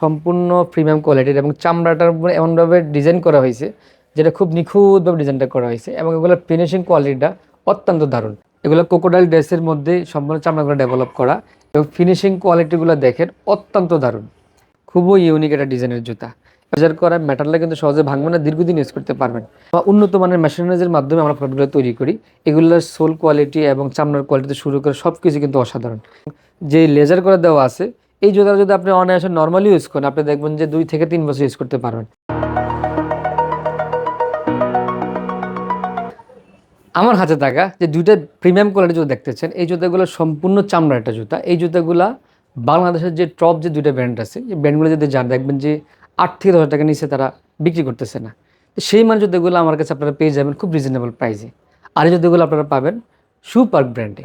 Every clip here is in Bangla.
সম্পূর্ণ প্রিমিয়াম কোয়ালিটির এবং চামড়াটার উপরে এমনভাবে ডিজাইন করা হয়েছে যেটা খুব নিখুঁতভাবে ডিজাইনটা করা হয়েছে এবং এগুলোর ফিনিশিং কোয়ালিটিটা অত্যন্ত দারুণ। এগুলো কোকোডাইল ড্রেসের মধ্যে সম্পূর্ণ চামড়াগুলো ডেভেলপ করা এবং ফিনিশিং কোয়ালিটিগুলো দেখেন অত্যন্ত দারুণ। খুবই ইউনিক একটা ডিজাইনের জুতা। মেজার করা ম্যাটারটা কিন্তু সহজে ভাঙবে না, দীর্ঘদিন ইউজ করতে পারবেন। বা উন্নত মানের মেশিনারিজের মাধ্যমে আমরা প্রোডাক্টগুলো তৈরি করি। এগুলোর সোল কোয়ালিটি এবং চামড়ার কোয়ালিটি শুরু করে সব কিছু কিন্তু অসাধারণ। যে লেজার করে দেওয়া আছে এই জুতাটা যদি আপনি অনায়াসে নর্মালি ইউজ করেন, আপনি দেখবেন যে দুই থেকে তিন বছর ইউজ করতে পারবেন। আমার হাতে থাকা যে দুইটা প্রিমিয়াম কোয়ালিটি জুতা দেখতেছেন এই জুতাগুলো সম্পূর্ণ চামড়ার একটা জুতা। এই জুতাগুলা বাংলাদেশের যে টপ যে দুইটা ব্র্যান্ড আছে, এই ব্র্যান্ডগুলো যদি যান, দেখবেন যে আট থেকে দশ টাকা নিচে তারা বিক্রি করতেছে না। তো সেই মান জুতাগুলো আমার কাছে আপনারা পেয়ে যাবেন খুব রিজনেবল প্রাইসে আর এই জুতাগুলো আপনারা পাবেন সুপার ব্র্যান্ডে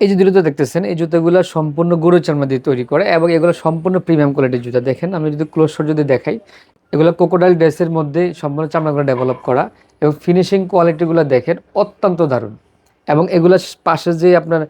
এই যে জুতো দেখতেছেন, এই জুতোগুলো সম্পূর্ণ গরু চামড়া দিয়ে তৈরি করে এবং এগুলো সম্পূর্ণ প্রিমিয়াম কোয়ালিটির জুতা। দেখেন, আমি যদি ক্লোজ শট যদি দেখাই, এগুলো কোকোডাইল ড্রেসের মধ্যে সম্পূর্ণ চামড়াগুলো ডেভেলপ করা এবং ফিনিশিং কোয়ালিটিগুলো দেখেন অত্যন্ত দারুণ। এবং এগুলো পাশে যে আপনার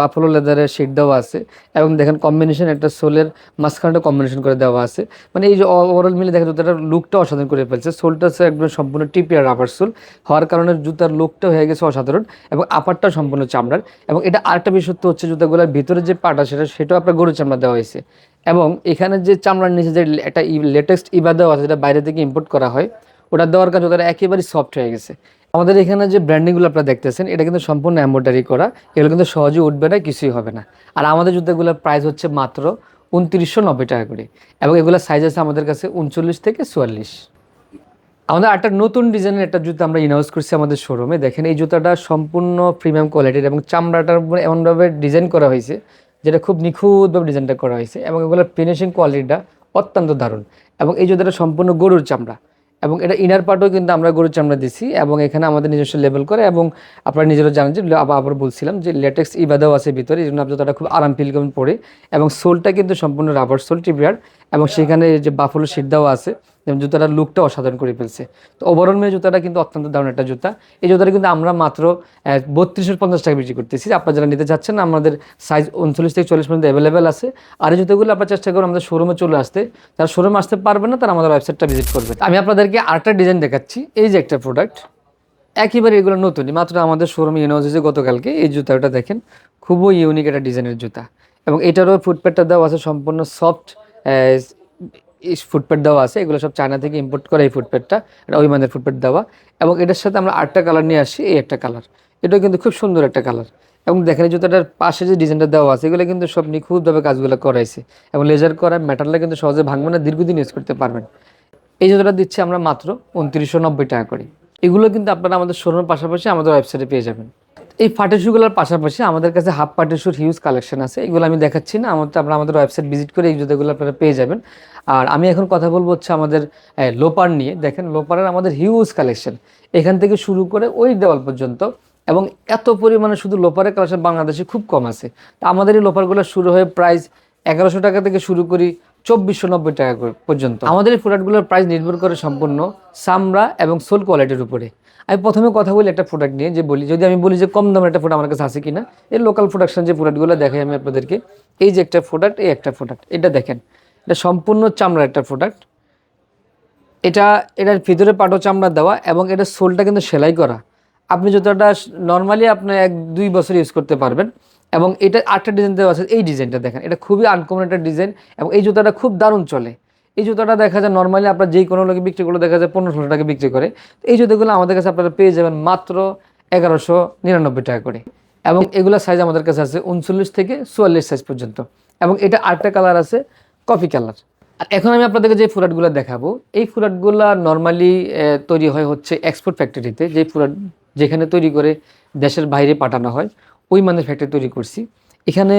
বাফলো লেদারের শিট দেওয়া আছে, এবং দেখেন কম্বিনেশন একটা সোলের মাঝখানটা কম্বিনেশন করে দেওয়া আছে। মানে এই যে ওভারঅল মিলে দেখেন জুতাটার লুকটা অসাধারণ করে ফেলছে। সোলটা হচ্ছে একদম সম্পূর্ণ টিপিয়ার রাবার সোল। হওয়ার কারণে জুতার লুকটা হয়ে গেছে অসাধারণ এবং আপারটা সম্পূর্ণ চামড়ার। এবং এটা আরেকটা বিশেষত্ব হচ্ছে জুতাগুলোর ভিতরে যে পাটা সেটা, সেটাও আপনার গরুর চামড়া দেওয়া হয়েছে। এবং এখানে যে চামড়ার নিচে যে একটা লেটেস্ট ইবা দেওয়া আছে, যেটা বাইরে থেকে ইম্পোর্ট করা হয়, ওটা দেওয়ার কারণে জুতাটা একেবারেই সফট হয়ে গেছে। আমাদের এখানে যে ব্র্যান্ডিংগুলো আপনারা দেখতেছেন, এটা কিন্তু সম্পূর্ণ এম্ব্রয়ডারি করা। এগুলো কিন্তু সহজে উঠবে না, কিছুই হবে না। আর আমাদের জুতাগুলোর প্রাইস হচ্ছে মাত্র উনত্রিশশো নব্বই টাকা করে। এবং এগুলোর সাইজ আছে আমাদের কাছে উনচল্লিশ থেকে চুয়াল্লিশ। আমাদের একটা নতুন ডিজাইনের একটা জুতো আমরা ইনাউন্স করছি আমাদের শোরুমে দেখেন, এই জুতাটা সম্পূর্ণ প্রিমিয়াম কোয়ালিটির এবং চামড়াটার উপরে এমনভাবে ডিজাইন করা হয়েছে, যেটা খুব নিখুঁতভাবে ডিজাইনটা করা হয়েছে। এবং এগুলোর ফিনিশিং কোয়ালিটিটা অত্যন্ত দারুণ। এবং এই জুতাটা সম্পূর্ণ গরুর চামড়া। এবং এটা ইনার পার্টও কিন্তু আমরা গরুর চামড়া দিছি এবং এখানে আমাদের নিজস্ব লেভেল করে এবং আপনারা নিজেরা জানেন যে, আবার বলছিলাম যে লেটেক্স ইবাদাও আছে ভিতরে, এই জন্য আপনি তারা খুব আরাম ফিল করবেন পরে এবং সোলটা কিন্তু সম্পূর্ণ রাবার সোল টিপিয়ার এবং সেখানে যে বাফলো দেওয়া আছে জুতাটার লুকটা অসাধারণ করে ফেলছে। তো ওভারঅল মেয়ে জুতাটা কিন্তু অত্যন্ত দারুণ একটা জুতা। এই জুতাটা কিন্তু আমরা মাত্র বত্রিশশো পঞ্চাশ টাকা বিক্রি করতেছি। আপনারা যারা নিতে চাচ্ছেন না আমাদের সাইজ উনচল্লিশ থেকে চল্লিশ পর্যন্ত অ্যাভেলেবেল আছে। আর এই জুতোগুলো আপনার চেষ্টা করুন আমাদের শোরুমে চলে আসতে। যারা শোরুমে আসতে পারবে না, তারা আমাদের ওয়েবসাইটটা ভিজিট করবে। আমি আপনাদেরকে আরেকটা ডিজাইন দেখাচ্ছি। এই যে একটা প্রোডাক্ট একেবারে এগুলো নতুনই মাত্র আমাদের শোরুমে ইউনিভার্স হয়েছে গতকালকে। এই জুতাটা দেখেন, খুবই ইউনিক একটা ডিজাইনের জুতা। এবং এটারও ফুটপ্যাডটা দেওয়া আছে, সম্পূর্ণ সফট ফুটপ্যাড দেওয়া আছে, এগুলো সব চায়না থেকে ইম্পোর্ট করা এই ফুটপ্যাডটা এটা ওই মানের ফুটপ্যাড দেওয়া। এবং এটার সাথে আমরা আটটা কালার নিয়ে আসি, এই একটা কালার এটাও কিন্তু খুব সুন্দর একটা কালার এবং দেখেন জুতাটার পাশে যে ডিজাইনটা দেওয়া আছে, এগুলো কিন্তু সব নিখুঁতভাবে কাজগুলো করাইছে। এবং লেজার করা ম্যাটারটা কিন্তু সহজে ভাঙবে না, দীর্ঘদিন ইউজ করতে পারবেন। এই জুতোটা দিচ্ছি আমরা মাত্র উনত্রিশশো নব্বই টাকা করে। এগুলো কিন্তু আপনারা আমাদের শোরুমের পাশাপাশি আমাদের ওয়েবসাইটে পেয়ে যাবেন। এই পাটের শুগুলোর পাশাপাশি আমাদের কাছে হাফ পাটের শুর হিউজ কালেকশন আছে। এগুলো আমি দেখাচ্ছি না, আমাদের আপনারা আমাদের ওয়েবসাইট ভিজিট করে এই জুতোগুলো আপনারা পেয়ে যাবেন। আর আমি এখন কথা বলব হচ্ছে আমাদের লোপার নিয়ে। দেখেন, লোপারের আমাদের হিউজ কালেকশন এখান থেকে শুরু করে ওই দেওয়াল পর্যন্ত। এবং এত পরিমাণে শুধু লোপারের কালেকশন বাংলাদেশে খুব কম আছে। তা আমাদের এই লোপারগুলো শুরু হয়ে প্রাইস এগারোশো টাকা থেকে শুরু করি চব্বিশশো নব্বই টাকা পর্যন্ত। আমাদের এই প্রোডাক্টগুলোর প্রাইস নির্ভর করে সম্পূর্ণ চামড়া এবং সোল কোয়ালিটির উপরে। আমি প্রথমে কথা বলি একটা প্রোডাক্ট নিয়ে, যে বলি, যদি আমি বলি যে কম দামের একটা প্রোডাক্ট আমার কাছে আছে কিনা এই লোকাল প্রোডাকশন যে প্রোডাক্টগুলো দেখাই আমি আপনাদেরকে, এই যে একটা প্রোডাক্ট এই একটা প্রোডাক্ট এটা দেখেন। এটা সম্পূর্ণ চামড়ার একটা প্রোডাক্ট এটা, এটার ভিতরে পাটো চামড়া দেওয়া এবং এটা সোলটা কিন্তু সেলাই করা। আপনি যতটা নর্মালি আপনি এক দুই বছর ইউজ করতে পারবেন এবং এটা আটটা ডিজাইন দেওয়া আছে, এই ডিজাইনটা দেখেন, এটা খুবই আনকমন একটা ডিজাইন এবং এই জুতাটা খুব দারুণ চলে। এই জুতাটা দেখা যায় নর্মালি আপনার যেই কোনো লোকে বিক্রি করলে দেখা যায় পনেরো ষোলো টাকা বিক্রি করে। তো এই জুতোগুলো আমাদের কাছে আপনারা পেয়ে যাবেন মাত্র এগারোশো নিরানব্বই টাকা করে। এবং এগুলো সাইজ আমাদের কাছে আছে উনচল্লিশ থেকে চুয়াল্লিশ সাইজ পর্যন্ত। এবং এটা আটটা কালার আছে কফি কালার আর এখন আমি আপনাদেরকে যে ফুলাটগুলো দেখাবো, এই ফুলাটগুলো নর্মালি তৈরি হয় হচ্ছে এক্সপোর্ট ফ্যাক্টরিতে যে ফুলাট যেখানে তৈরি করে দেশের বাইরে পাঠানো হয়। ওই মানের ফ্যাক্টরি তৈরি করছি। এখানে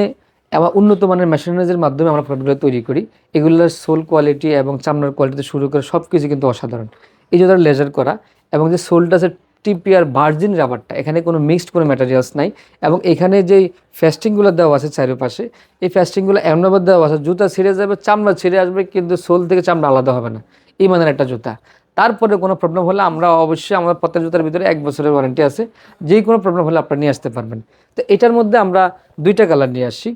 আবার উন্নত মানের মেশিনারিজের মাধ্যমে আমরা প্রোডাক্টগুলো তৈরি করি। এগুলোর সোল কোয়ালিটি এবং চামড়ার কোয়ালিটি শুরু করে সব কিছু কিন্তু অসাধারণ। এই যে ওদের লেজার করা এবং যে সোলটা আছে টিপিআর ভার্জিন রাবারটা এখানে কোনো মিক্সড কোনো ম্যাটেরিয়ালস নাই এবং এখানে যেই ফ্যাস্টিংগুলো দেওয়া আছে চারিপাশে, এই ফেস্টিংগুলো এমনভাবে দেওয়া আছে, জুতা ছিঁড়ে যাবে, চামড়া ছিঁড়ে আসবে কিন্তু সোল থেকে চামড়া আলাদা হবে না। এই মানের একটা জুতা। তারপরে কোনো প্রবলেম হলে আমরা অবশ্যই আমাদের প্রত্যেক জুতার ভিতরে এক বছরের ওয়ারেন্টি আছে। যেই কোনো প্রবলেম হলে আপনারা নিয়ে আসতে পারবেন। তো এটার মধ্যে আমরা দুইটা কালার নিয়ে আসি।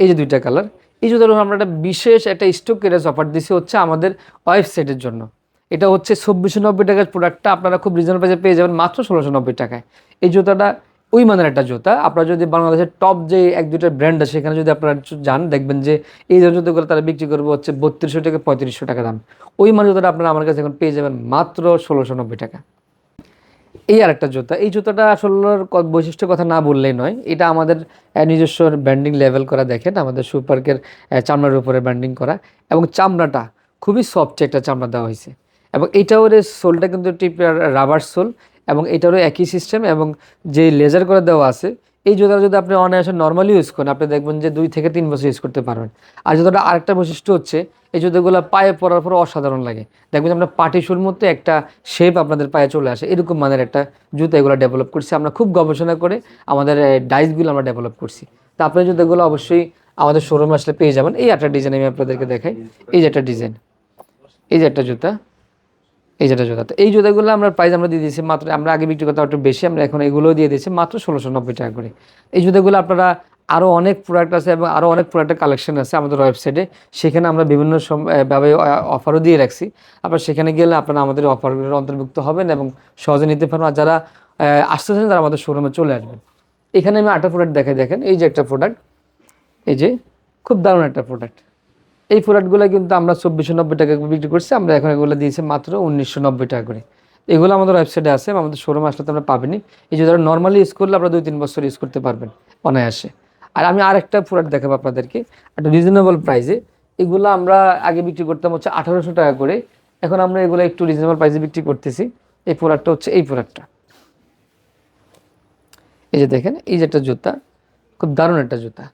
এই যে দুইটা কালার এই জুতার আমরা একটা বিশেষ একটা স্টক কেরাস অফার দিছি হচ্ছে আমাদের ওয়েবসাইটের জন্য। এটা হচ্ছে চব্বিশশো নব্বই টাকার প্রোডাক্টটা আপনারা খুব রিজনেবল প্রাইসে পেয়ে যাবেন মাত্র ষোলোশো নব্বই টাকায়। এই জুতাটা ওই মানের একটা জুতা। আপনারা যদি বাংলাদেশের টপ যে এক দুটা ব্র্যান্ড আছে, সেখানে যদি আপনারা যান, দেখবেন যে এই ধরনের জুতোগুলো তারা বিক্রি করবে হচ্ছে বত্রিশশো থেকে পঁয়ত্রিশশো টাকা দাম। ওই মানের জুতাটা আপনারা আমার কাছে এখন পেয়ে যাবেন মাত্র ষোলোশো নব্বই টাকা। এই আর একটা জুতা। এই জুতাটা আসলে বৈশিষ্ট্যের কথা না বললেই নয়। এটা আমাদের নিজস্ব ব্র্যান্ডিং লেভেল করা দেখেন। আমাদের সুপার্কের চামড়ার উপরে ব্র্যান্ডিং করা। এবং চামড়াটা খুবই সফট একটা চামড়া দেওয়া হয়েছে। এবং এইটাও সোলটা কিন্তু টিপের রাবার সোল এবং এটারও একই সিস্টেম এবং যে লেজার করে দেওয়া আছে, এই জুতা যদি আপনি অনায়াসে নর্মালি ইউজ করেন, আপনি দেখবেন যে দুই থেকে তিন বছর ইউজ করতে পারবেন। আর জুতাটা আরেকটা বৈশিষ্ট্য হচ্ছে, এই জুতোগুলো পায়ে পরার পর অসাধারণ লাগে। দেখবেন আমরা পাটি শুর মধ্যে একটা শেপ আপনাদের পায়ে চলে আসে। এরকম মানের একটা জুতো এগুলো ডেভেলপ করছি। আমরা খুব গবেষণা করে আমাদের ডাইসগুলো আমরা ডেভেলপ করছি। তা আপনার জুতোগুলো অবশ্যই আমাদের শোরুমে আসলে পেয়ে যাবেন। এই একটা ডিজাইন আমি আপনাদেরকে দেখাই। এই যে একটা ডিজাইন এই যে একটা জুতা। এই যেটা জুতা এই জুতাগুলো আমরা প্রাইস আমরা দিয়ে দিয়েছি মাত্র, আমরা আগে বিক্রি করতে একটু বেশি, আমরা এখন এগুলোও দিয়ে দিয়েছি মাত্র ষোলোশো নব্বই টাকা করে। এই জুতাগুলো আপনারা আরও অনেক প্রোডাক্ট আছে এবং আরও অনেক প্রোডাক্টের কালেকশন আছে আমাদের ওয়েবসাইটে সেখানে আমরা বিভিন্ন ভাবে অফারও দিয়ে রাখছি। আপনার সেখানে গেলে আপনারা আমাদের অফারগুলোর অন্তর্ভুক্ত হবেন এবং সহজে নিতে পারবেন। আর যারা আসতেছেন তারা আমাদের শোরুমে চলে আসবেন। এখানে আমি আটটা প্রোডাক্ট দেখাই, দেখেন। এই যে একটা প্রোডাক্ট এই যে, খুব দারুণ একটা প্রোডাক্ট এই প্রোডাক্টগুলো কিন্তু আমরা চব্বিশশো নব্বই টাকা করে বিক্রি করছি, আমরা এখন এগুলো দিয়েছি মাত্র উনিশশো নব্বই টাকা করে। এগুলো আমাদের ওয়েবসাইটে আছে, আমাদের শোরুম আসলে তো আমরা পাবেনি। এই যে নর্মালি ইউজ করলে আপনারা দুই তিন বছর ইউজ করতে পারবেন অনায়াসে। আর আমি আরেকটা প্রোডাক্ট দেখাবো আপনাদেরকে একটা রিজনেবল প্রাইসে এগুলো আমরা আগে বিক্রি করতাম হচ্ছে আঠারোশো টাকা করে, এখন আমরা এগুলো একটু রিজনেবল প্রাইসে বিক্রি করতেছি। এই প্রোডাক্টটা হচ্ছে এই প্রোডাক্টটা এই যে দেখেন, এই যে একটা জুতা, খুব দারুণ একটা জুতা।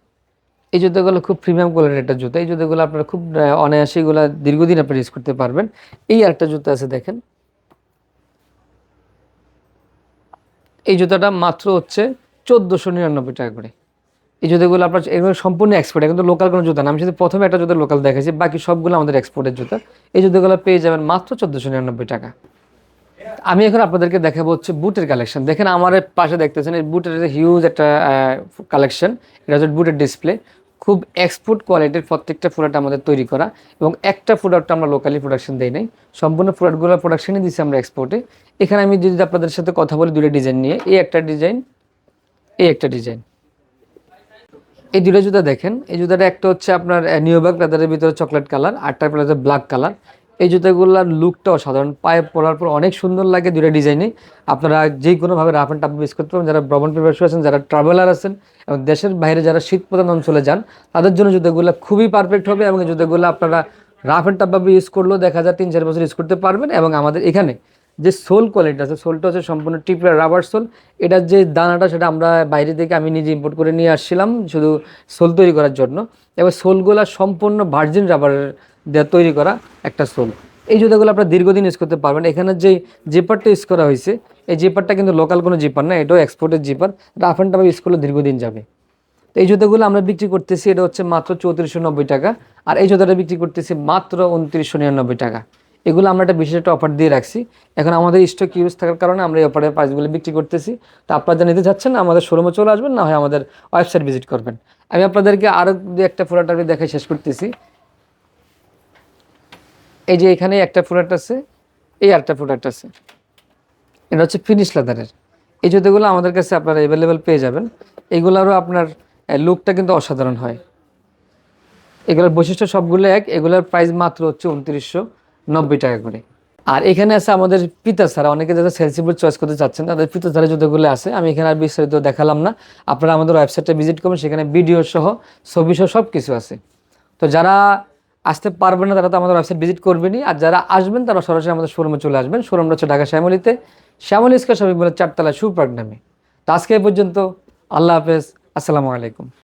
এই জুতোগুলো খুব প্রিমিয়াম কোয়ালিটির একটা জুতো। এই জুতোগুলো আপনারা খুব অনায়াসে এগুলো দীর্ঘদিন আপনারা ইউজ করতে পারবেন। এই আরেকটা জুতো আছে দেখেন। এই জুতাটা মাত্র হচ্ছে চোদ্দোশো নিরানব্বই টাকা করে। এই জুতোগুলো আপনার এগুলো সম্পূর্ণ এক্সপোর্ট কিন্তু লোকাল কোনো জুতা না। আমি শুধু প্রথমে একটা জুতো লোকাল দেখাচ্ছি বাকি সবগুলো আমাদের এক্সপোর্টের জুতো। এই জুতোগুলো পেয়ে যাবেন মাত্র চোদ্দোশো নিরানব্বই টাকা। আমি এখন আপনাদেরকে দেখাবো হচ্ছে বুটের কালেকশন দেখেন আমার পাশে দেখতেছেন, এই বুটের হিউজ একটা কালেকশন এটা হচ্ছে বুটের ডিসপ্লে খুব এক্সপোর্ট কোয়ালিটির প্রত্যেকটা প্রোডাক্ট আমাদের তৈরি করা এবং একটা প্রোডাক্ট আমরা লোকালি প্রোডাকশন দেই নাই। সম্পূর্ণ প্রোডাক্টগুলো প্রোডাকশনই দিচ্ছি আমরা এক্সপোর্টে এখানে আমি যদি আপনাদের সাথে কথা বলি দুটো ডিজাইন নিয়ে, এই একটা ডিজাইন এই একটা ডিজাইন এই দুটো জুতা দেখেন, এই জুতাটা একটা হচ্ছে আপনার নিউবার্ক লেদারের ভিতরে চকলেট কালার আরটা হচ্ছে ব্ল্যাক কালার এই জুতাগুলোর লুকটাও সাধারণ। পায়ে পরার পর অনেক সুন্দর লাগে দুটো ডিজাইনে। আপনারা যে কোনোভাবে রাফ অ্যান্ড টাফ ইউজ করতে পারেন যারা ভ্রমণ পিপাসু আছেন, যারা ট্রাভেলার আছেন এবং দেশের বাইরে যারা শীত প্রধান অঞ্চলে যান, তাদের জন্য জুতাগুলো খুবই পারফেক্ট হবে এবং এই জুতাগুলো আপনারা রাফ অ্যান্ড টাফভাবে ইউজ করলেও দেখা যায় তিন চার বছর ইউজ করতে পারবেন এবং আমাদের এখানে যে সোল কোয়ালিটি আছে, সোলটা হচ্ছে সম্পূর্ণ টিপের রাবার সোল। এটার যে দানাটা, সেটা আমরা বাইরে থেকে আমি নিজে ইম্পোর্ট করে নিয়ে আসছিলাম, শুধু সোল তৈরি করার জন্য। এবার সোলগুলা সম্পূর্ণ ভার্জিন রাবারের দেওয়া তৈরি করা একটা সোল। এই জুতাগুলো আপনারা দীর্ঘদিন ইউজ করতে পারবেন। এখানে যে জিপারটা ইউজ করা হয়েছে, এই জিপারটা কিন্তু লোকাল কোনো জিপার না, এটাও এক্সপোর্টের zipper rough and tough use করলে দীর্ঘদিন যাবে। তো এই জুতাগুলো আমরা বিক্রি করতেছি, এটা হচ্ছে মাত্র চৌত্রিশশো নব্বই টাকা। আর এই জুতাটা বিক্রি করতেছি মাত্র উনত্রিশশো নিরানব্বই টাকা। এগুলো আমরা একটা বিশেষ একটা অফার দিয়ে রাখছি। এখন আমাদের স্টক ইউজ থাকার কারণে আমরা এই অফারের প্রাইসগুলো বিক্রি করতেছি। তো আপনারা যা নিতে চাচ্ছেন, আমাদের শোরুমে চলে আসবেন, না হয় আমাদের ওয়েবসাইট ভিজিট করবেন। আমি আপনাদেরকে আরও দু একটা প্রোডাক্ট আমি দেখে শেষ করতেছি। এই যে এখানে একটা প্রোডাক্ট আছে, এই আরেকটা প্রোডাক্ট আছে। এটা হচ্ছে ফিনিশ লাদারের এই জুতোগুলো আমাদের কাছে আপনারা অ্যাভেলেবেল পেয়ে যাবেন। এগুলোরও আপনার লুকটা কিন্তু অসাধারণ হয়। এগুলোর বৈশিষ্ট্য সবগুলো এক, এগুলোর প্রাইস মাত্র হচ্ছে উনত্রিশশো নব্বই টাকা করে। আর এখানে আছে আমাদের পিতা ছাড়া অনেকে যারা সেন্সিবল চয়েস করতে চাচ্ছেন, তাদের পিতা ছাড়া জুতোগুলো আছে। আমি এখানে আর বিস্তারিত দেখালাম না। আপনারা আমাদের ওয়েবসাইটে ভিজিট করবেন, সেখানে ভিডিও সহ, ছবি সহ সব কিছু আছে। তো যারা আসতে পারবেন না, তারা তো আমাদের ওয়েবসাইট ভিজিট করবেনই। আর যারা আসবেন, তারা সরাসরি আমাদের শোরুমে চলে আসবেন। শোরুমটা হচ্ছে ঢাকা শ্যামলিতে। শ্যামলি ইস্কা শপিং মলের চারতলা সুপার্ক নামে। তো আজকে পর্যন্ত, আল্লাহ হাফেজ, আসসালামু আলাইকুম।